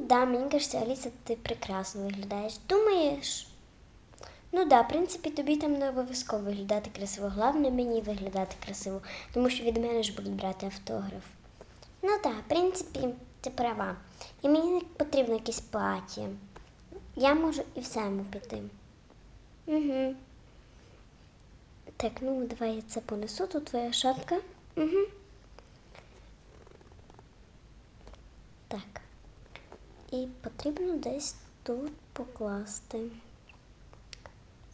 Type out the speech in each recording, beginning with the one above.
да, мені кажеться, Аліса, ти прекрасно виглядаєш. Думаєш? Ну да, в принципі, тобі там не обов'язково виглядати красиво. Головне мені виглядати красиво, тому що від мене ж будуть брати автограф. Ну так, в принципі, ти права. І мені не потрібно якесь плаття. Я можу і в саму піти. Угу. Так, ну давай я це понесу, тут твоя шапка. Угу. Так. І потрібно десь тут покласти.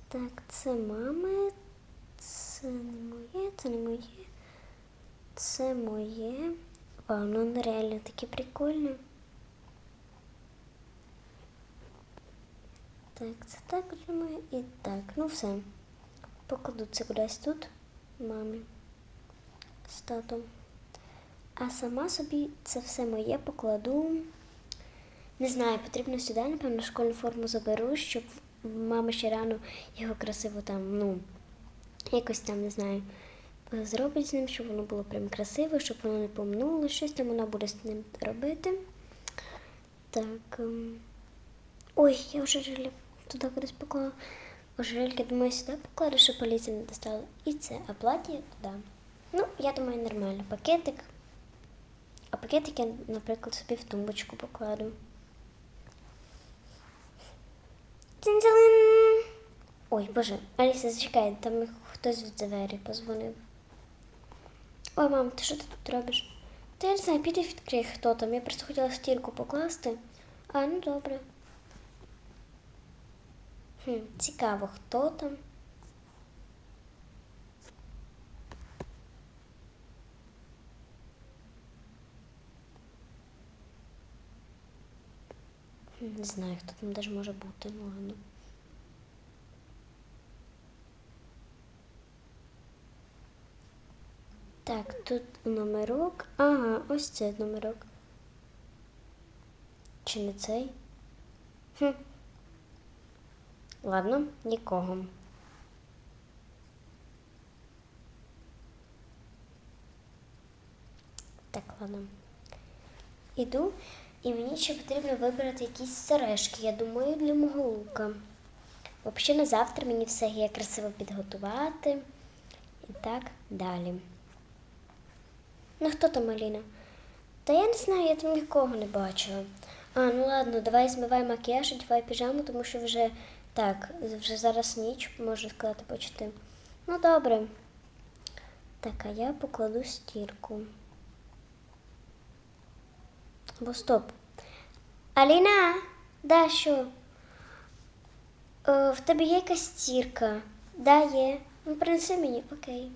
Так, це мами, це не моє, це не моє, це моє. Вау, ну реально таке прикольне. Так, це також моє і так, ну все. Покладу це кудись тут, мамі з татом. А сама собі це все моє покладу. Не знаю, потрібно сюди, напевно, школьну форму заберу, щоб мама ще рано його красиво там, ну, якось там, не знаю, зробить з ним, щоб воно було прям красиво, щоб воно не помнуло, щось там вона буде з ним робити. Так. ем, Ой, я вже жаль туди кудись поклала. Ожерельки, думаю, сюди покладу, щоб поліція не достала. І це, а плаття туди. Ну, я думаю, нормально. Пакетик. А пакетик я, наприклад, собі в тумбочку покладу. Цинцелин! Ой, боже, Аліса, зачекай, там хтось від двері позвонив. Ой, мам, ти що ти тут робиш? Та я не знаю, піди відкрий, хто там. Я просто хотіла стірку покласти. А, ну добре. Хм, цікаво, хто там. Не знаю, хто там даже може бути, ну ладно. Так, тут номерок. Ага, ось це номерок. Чи не цей? Хм. Ладно, нікого. Так, ладно. Іду, і мені ще потрібно вибрати якісь сережки, я думаю, для мого лука. Взагалі на завтра мені все є красиво підготувати. І так далі. Ну хто там Аліна? Та я не знаю, я там нікого не бачила. А, ну ладно, давай змивай макіяж, одягай піжаму, тому що вже так, вже зараз ніч, можна сказати, почти. Ну добре. Так, а я покладу стірку. Бо стоп. Аліна, да. Е, в тебе є якась стірка? Да, є. Ну, принеси мені, окей.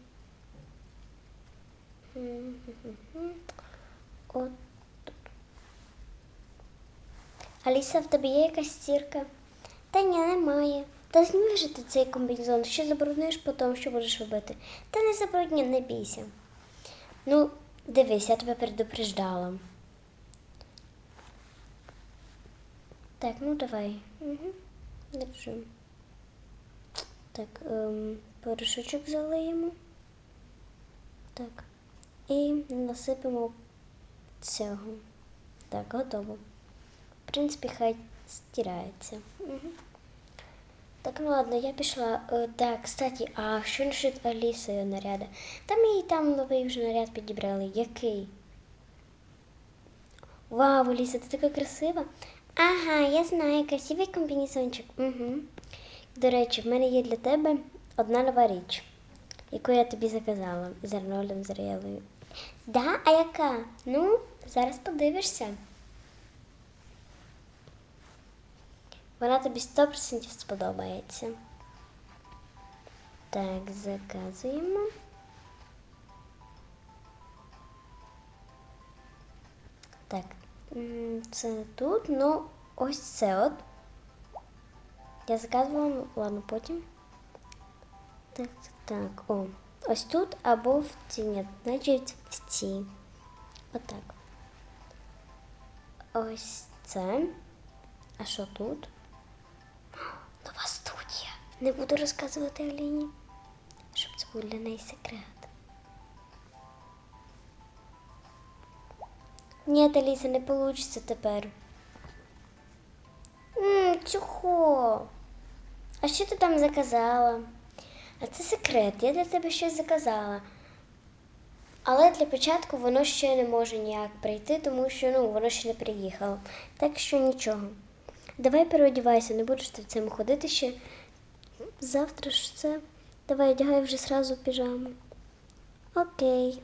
От. Аліса, в тебе є якась стірка? Та ні, немає. Та зніми вже ти цей комбінезон, ще забруднуєш потім, що будеш робити. Та не забрудні, не бійся. Ну, дивись, я тебе предупреждала. Так, ну давай. Угу. Держи. Так, ем, порошочок залиємо. Так. І насипемо цього. Так, готово. В принципі, хай стирається. Угу. Так, ну ладно, я пішла. Е, так, кстати, а що насчет Аліси наряду? Та ми їй там новий вже наряд підібрали. Який? Вау, Аліса, ти така красива. Ага, я знаю, красивий комбінезончик. Угу. До речі, в мене є для тебе одна нова річ, яку я тобі заказала з Арнольдом Зрелою. Да, а яка? Ну, зараз подивишся. Вона тобі 100% сподобається. Так, заказуємо. Так, це не тут, ну ось це от. Я заказувала, ну, ладно, потім. Так, так, так. О, ось тут або в цій, ні, значить в цій. Отак. Ось це. А що тут? Нова студія. Не буду розказувати Аліні, щоб це був для неї секрет. Ні, Аліса, не вийде тепер. цього. А що ти там заказала? А це секрет, я для тебе щось заказала. Але для початку воно ще не може ніяк прийти, тому що ну, воно ще не приїхало. Так що нічого. Давай переодівайся, не будеш ти в цьому ходити ще. Завтра ж це. Давай одягай вже сразу піжаму. Окей.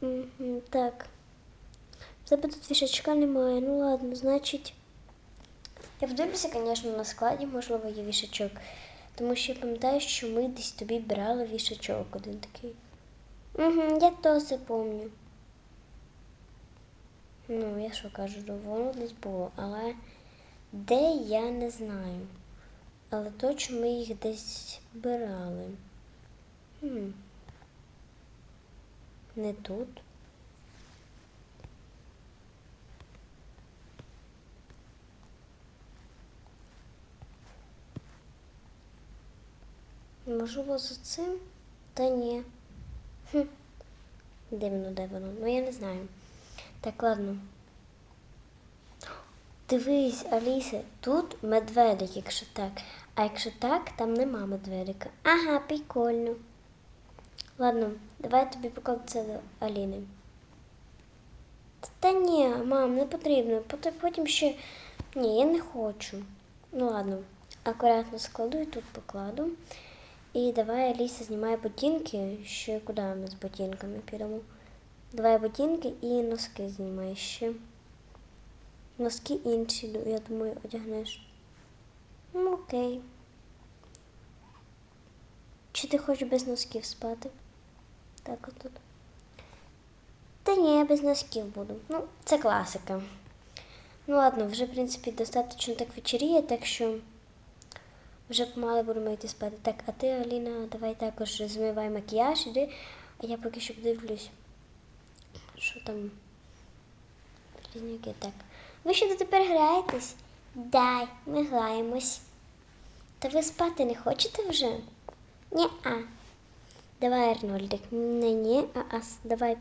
Угу, так. В тебе тут вішачка немає. Ну ладно, значить. Я подивлюся, звісно, на складі, можливо, є вішачок. Тому що я пам'ятаю, що ми десь тобі брали вішачок один такий. Угу, я то пам'ятаю. Ну, я що кажу, воно десь було, але де я не знаю. Але точно ми їх десь брали. Хм. Не тут. Можливо, за цим? Та ні. Хм. Дивно, де воно? Ну я не знаю. Так, ладно. Дивись, Алісе, тут медведик, якщо так. А якщо так, там нема медведика. Ага, прикольно. Ладно, давай я тобі покажу це до Аліни. Та ні, мам, не потрібно. Потім ще. Ні, я не хочу. Ну ладно, акуратно складу і тут покладу. І давай Аліса знімає ботинки. Ще куди ми з ботинками підемо? Давай ботинки і носки знімай ще. Носки інші, я думаю, одягнеш. Ну, окей. Чи ти хочеш без носків спати? Так отут. Та ні, я без носків буду. Ну, це класика. Ну ладно, вже, в принципі, достатньо так вечеріє, так що вже помало будемо йти спати. Так, а ти, Аліна, давай також змивай макіяж, іди, а я поки що подивлюсь. Що там? Близнюки, так. Ви що тепер граєтесь? Дай, ми граємось. Та ви спати не хочете вже? Ні-а. Давай, Арнольдик. Не ні, а ас. Давай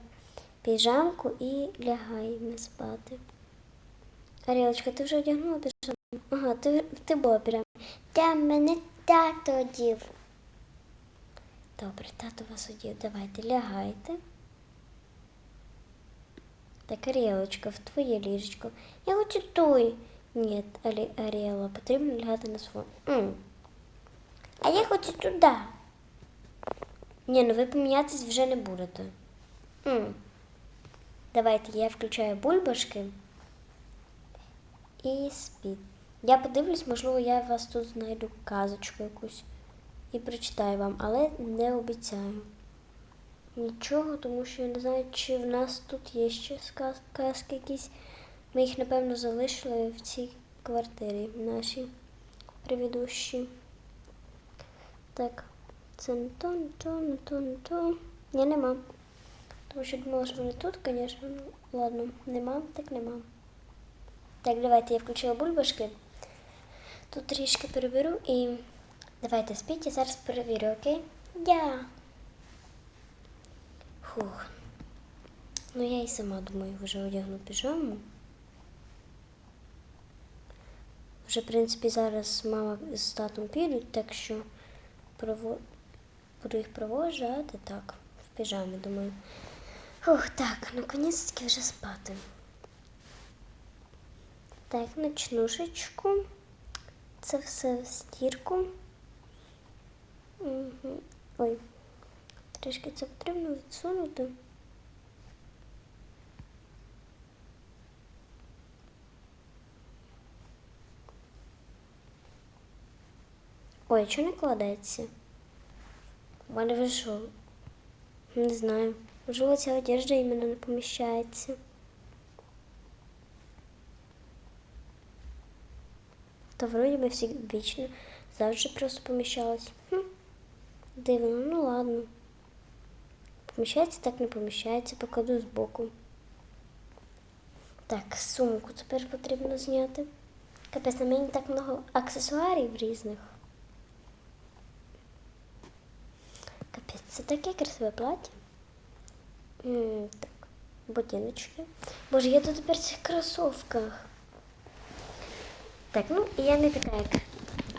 піжамку і лягай не спати. Арілочка, ти вже одягнула піжамку? Ага, ти, ти була. Та мене тато одів. Добре, тато вас одів. Давайте лягайте. Так, Аріелочка, в твоє ліжечко. Я хочу той. Ні, Аріела, потрібно лягати на своє. А я хочу туди. Ні, ну ви помінятись вже не будете. М. Давайте я включаю бульбашки і спіть. Я подивлюсь, можливо, я вас тут знайду казочку якусь і прочитаю вам, але не обіцяю. Нічого, тому що я не знаю, чи в нас тут є ще казки якісь. Ми їх, напевно, залишили в цій квартирі нашій предыдущій. Так, Ні, нема. Тому що думала, що вони тут, звісно. Ладно, нема, так нема. Так, давайте я включила бульбашки. Тут трішки переберу і давайте спіть, я зараз перевірю, окей? Я. Фух. Ну я і сама думаю, вже одягну піжаму. Вже, в принципі, зараз мама з татом підуть, так що прово... буду їх проводжати так, в піжамі, думаю. Фух, так, наконець-таки вже спати. Так, ночнушечку. Це все в стірку. Угу. Ой, трішки це потрібно відсунути. Ой, чого не кладеться? У мене? Не знаю. Можливо, ця одежда іменно не поміщається. Та вроді би всі вічно завжди просто поміщалась. Хм. Дивно, ну ладно. Поміщається, так не поміщається, покладу збоку. Так, сумку тепер потрібно зняти. Капець, на мені так много аксесуарів різних. Капець, це таке красиве плаття. М, так, ботиночки. Боже, я тут тепер в цих кросовках. Так, ну я не така, як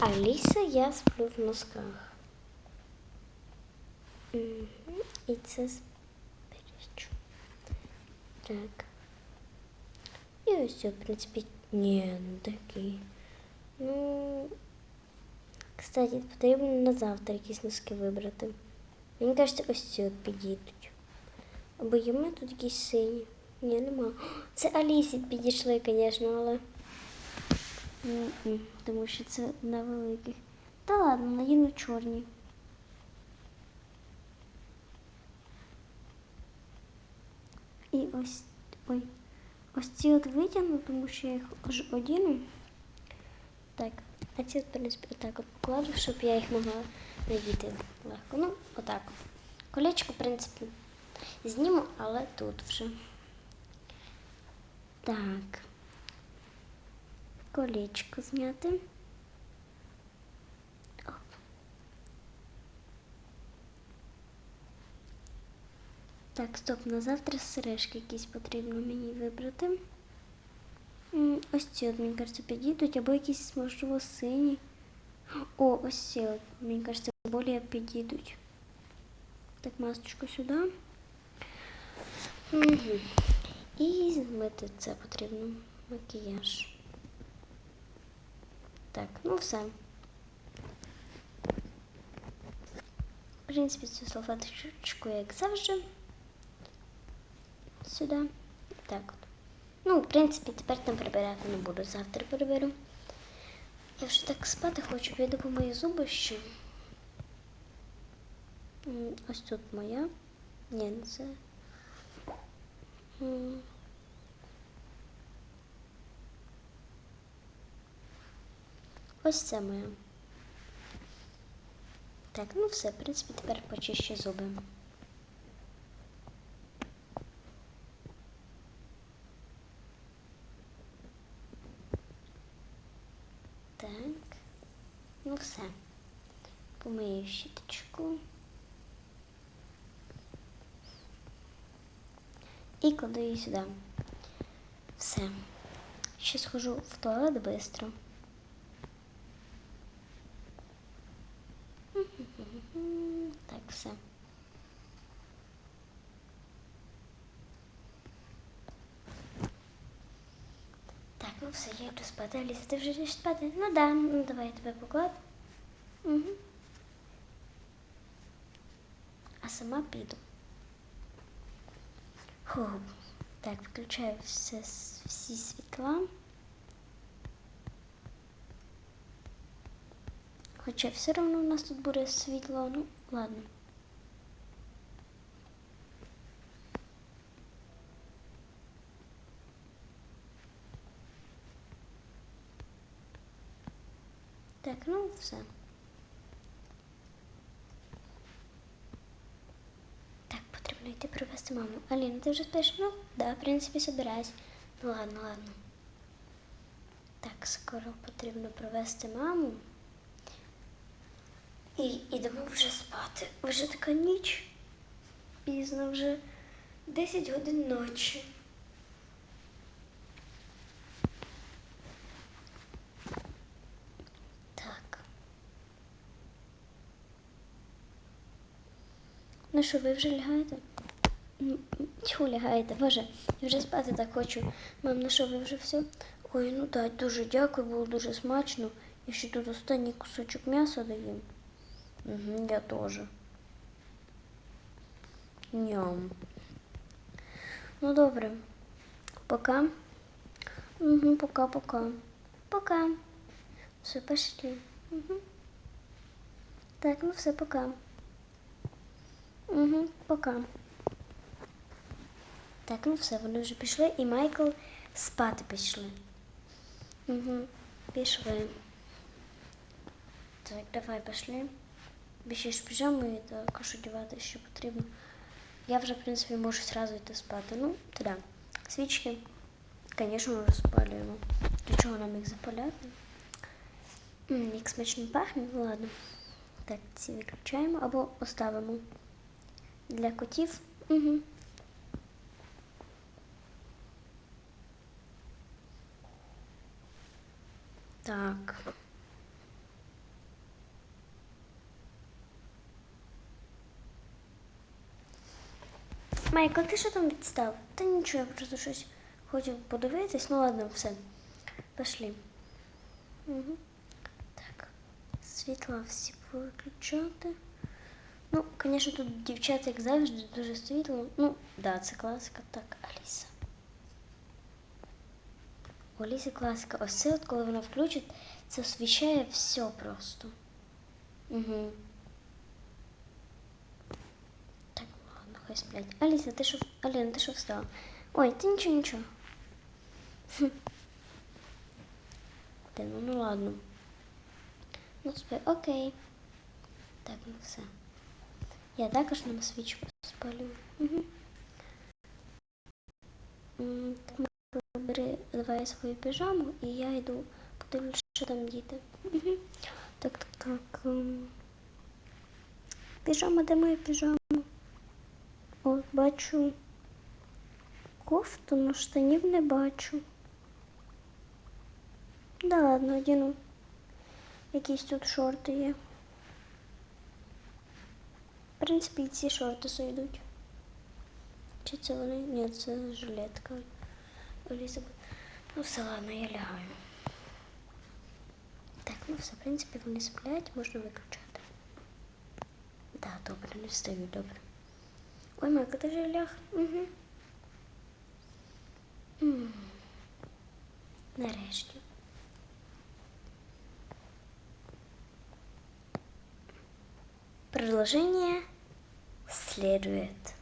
Аліса, я сплю в носках. Мгм, І це збережу. Так. І ось в принципі, ні, не такий. Ну, кстати, потрібно на завтра якісь носки вибрати. Мені кажеться, ось ці от підійдуть. Або є мене тут якісь сині. Ні, нема. Це Алісі підійшли, звісно, але. Тому що це на великих. Та ладно, надіну чорні. І ось. Ой. Ось ці от витягну, тому що я їх одіну. Так, а ці, в принципі, отак от покладу, щоб я їх могла надіти легко. Ну, отак. Колечко, в принципі, зніму, але тут вже. Так. Колечко зняти. Оп. Так, стоп, на завтра сережки якісь потрібно мені вибрати. М, Ось ці, от, мені кажеться, підійдуть, або якісь, можливо, сині. О, ось ці, от, мені кажеться, більше підійдуть. Так, масочку сюди. Угу. І змити це потрібно. Макіяж. Так, ну все. В принципі, цю салфеточку, як завжди. Сюди. Так от. Ну, в принципі, тепер там прибирати не буду. Завтра приберу. Я вже так спати хочу, піду по мої зуби ще. Ось тут моя. Ні, не це. Ось це моя. Так, ну все, в принципі, тепер почищу зуби. Так. Ну все. Помию щіточку. І кладу її сюди. Все. Ще схожу в туалет быстро. Так, все. Так, ну все, я йду спати. Аліса, ти вже йдеш спати? Ну да, ну давай я тебе покладу. Угу. А сама піду. Фу. Так, включаю все, всі світла. Хоча все одно у нас тут буде світло, ну ладно. Так, ну все. Так, потрібно йти привезти маму. Аліна, ти вже спиш? Ну, да, в принципі, собираюсь. Ну ладно, ладно. Так, скоро потрібно привезти маму. І ідемо вже спати. Вже така ніч. Пізно вже 10 годин ночі. Так. Ну що, ви вже лягаєте? М, лягаєте? Боже, я вже спати так хочу. Мам, ну що, ви вже все? Ой, ну так, дуже дякую, було дуже смачно. Я ще тут останній кусочок м'яса доїм. Угу, я тоже. Ням. Ну добре. Пока. Угу, пока-пока. Пока. Все, пошли. Угу. Так, ну все, пока. Угу, пока. Так, ну все, вони вже пішли, і Майкл спати пішли. Угу, пішли. Так, давай пішли. Більше ж піжаму і також одягати, що потрібно. Я вже, в принципі, можу зразу йти спати. Ну, тоді. Свічки, звісно, розпалюємо. Для чого нам їх запаляти? Як смачно пахне, ладно. Так, ці виключаємо або оставимо. Для котів. Угу. Так. Майкл, ти що там відстав? Та нічого, я просто щось хочу подивитись. Ну ладно, все. Пошли. Угу. Так. Світла всі повиключати. Ну, звісно, тут дівчата, як завжди, дуже світло. Ну, да, це класика. Так, Аліса. У Аліси класика. Ось це от, коли вона включить, це освіщає все просто. Угу. Так, ладно, хай сплять. Аліса, ти що? Аліна, ти що встала? Ой, ти нічого, нічого. Ну, ну ладно. Ну, спи, окей. Так, ну все. Я також нам свічку спалю. Угу. Бери, давай свою піжаму, і я йду подивлюсь, що там діти. Угу. Так, так, так. ем. Піжама, де моя піжама? О, бачу. Кофту, но штанів не бачу. Да ладно, одіну. Якісь тут шорти є. Принципі, і ці шорти сойдуть. Чи це вони? Ні, це жилетка. Оліза. Ну все, ладно, я лягаю. Так, ну все, в принципі, вони сплять, можна виключати. Да, добре, не встаю, добре. Ой, Майка, ти вже ляг. Угу. Нарешті. Slid with.